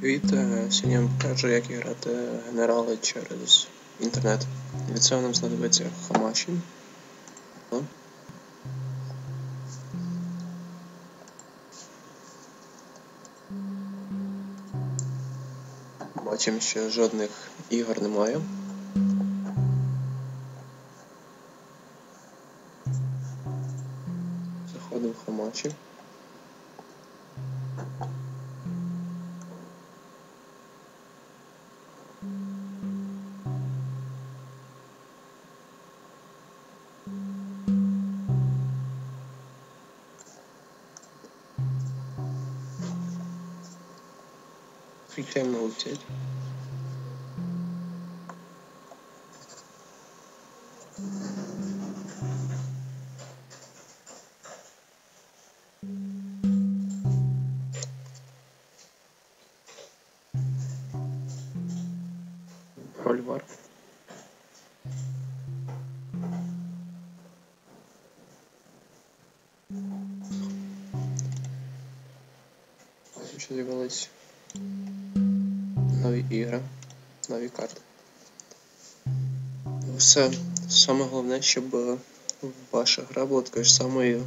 Привіт, е, сьогодні я вам покажу, як грати генерали через інтернет. Для цього нам знадобиться Хамаші. Бачимо, що жодних ігор немає. Заходимо в Хамаші. creature moves it. Ольвар. Что делать? Нові ігри, нові карти. Все саме головне, щоб е, ваша гра була такою ж самою,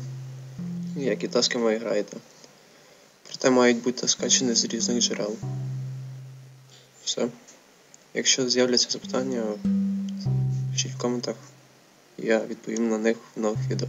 як і та, з ким ви граєте. Проте мають бути скачані з різних джерел. Все. Якщо з'являться запитання, пишіть в коментах. Я відповім на них в нових відео.